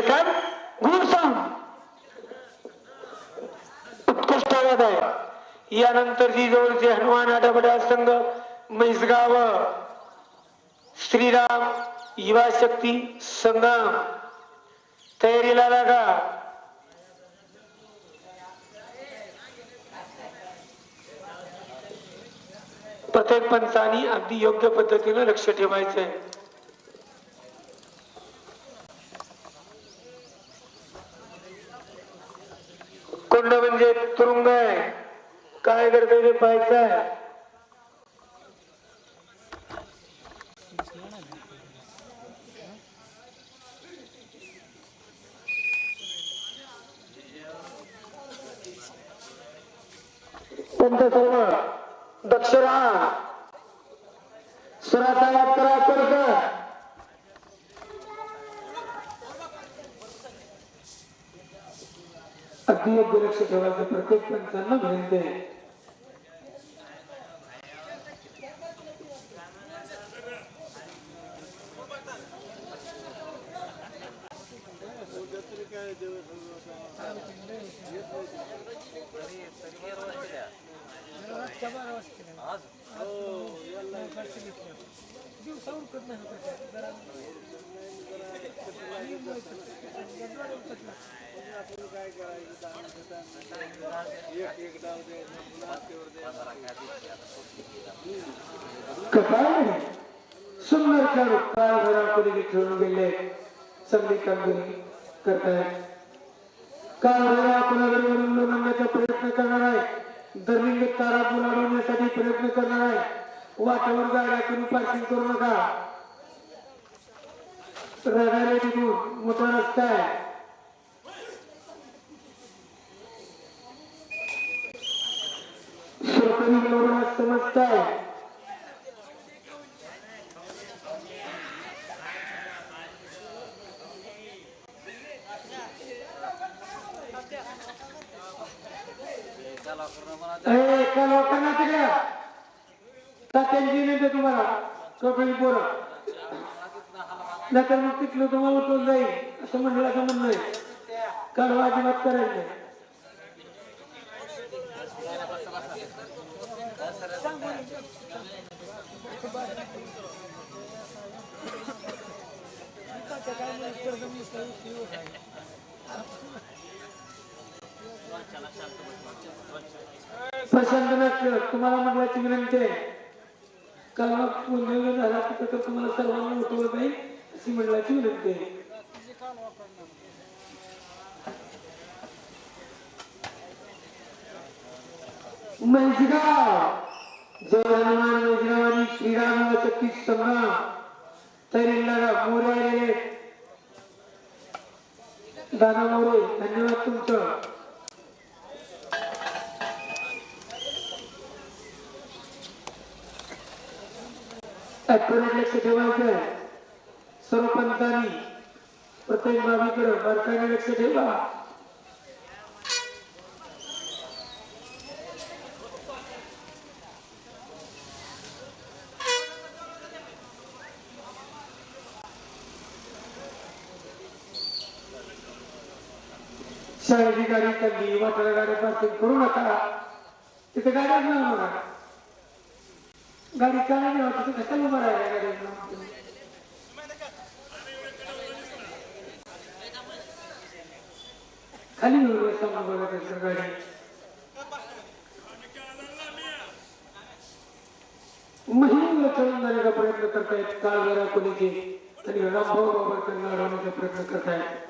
देतात good song उत्कृष्ट आवाज आहे. यानंतर जी जवळचे हनुमान आडाबडा संघ म्हैसगाव श्रीराम युवा शक्ती संगम तयारीला लागा. प्रत्येक पंचानी अगदी योग्य पद्धतीने लक्ष ठेवायचंय. कोंड म्हणजे तुरुंग आहे. काय करते ते पाहायचं पंत सर्व दक्ष राहा स्वराचा वापर करा अगदी लक्ष ठेवायचं प्रत्येक पंचांना विनंती आहे सुंदर खेळ काळ घराकडे खेळून गेले चांगली कामगिरी करतायत काळ घरा कुणाकडे म्हणण्याचा प्रयत्न करणार आहे दरलिंग तारा बुलावण्यासाठी प्रयत्न करणार आहे वाटावर गाड्या करून पार्किंग करू नका रडायला तिथून मोठा रस्ता आहे सरकारी निवडणूक एका लोकांना तिकडे. तात्यांची तुम्हाला. छोटी पोरं नाहीतर मग तिथलं तुम्हाला उठवून जाईल. असं मंडळाचं म्हणणं आहे काढवा अजिबात करायचं प्रशांत नाट्य तुम्हाला मंडळाची विनंती आहे. काल गोंधळ झाला तर तुम्हाला सर्वांना उठवत नाही अशी मंडळाची विनंती आहे. मैजगाव जय हनुमान मैजगाव आणि श्रीराम शक्ती संग्राम तयारीला मोरे दादा मोरे धन्यवाद तुमचं. लक्ष ठेवायचं सर्व पंचांनी प्रत्येक बाबीकडे बारकाईने लक्ष ठेवा. शाळेची गाडी चालली वाटायला गाडी पार्किंग करू नका. तिथे गाड्या नाही बघा गाडी चालली नाही तिथे कशाला उभं राहिला गाडी खाली नेऊन समोर बघत असेल गाडी महिला चढून जाण्याचा प्रयत्न करतायत काळ जरा कोणीचे आणि रामभाऊ बाबा अडवण्याचा प्रयत्न करतायत.